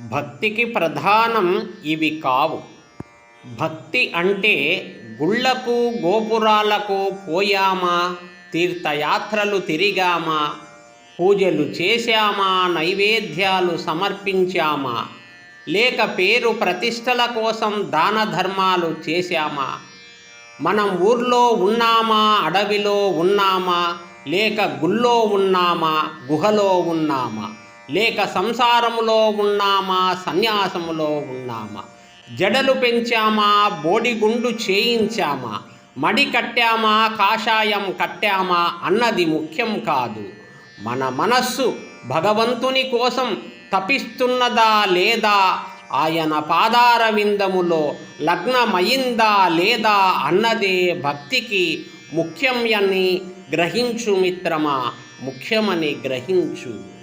భక్తికి ప్రధానం ఇవి కావు. భక్తి అంటే గుళ్ళకు గోపురాలకు పోయామా తీర్థయాత్రలు తిరిగామా పూజలు చేశామా నైవేద్యాలు సమర్పించామా లేక పేరు ప్రతిష్టల కోసం దాన ధర్మాలు చేశామా మనం ఊర్లో ఉన్నామా అడవిలో ఉన్నామా లేక గుళ్ళో ఉన్నామా గుహలో ఉన్నామా? లేక సంసారములో ఉన్నామా సన్యాసములో ఉన్నామా? జడలు పెంచామా బోడిగుండు చేయించామా? మడి కట్టామా కాషాయం కట్టామా అన్నది ముఖ్యం కాదు. మన మనస్సు భగవంతుని కోసం తపిస్తున్నదా లేదా? ఆయన పాదార విందములో లగ్నమయిందా లేదా అన్నదే భక్తికి ముఖ్యం అని గ్రహించు మిత్రమా ముఖ్యమని గ్రహించు.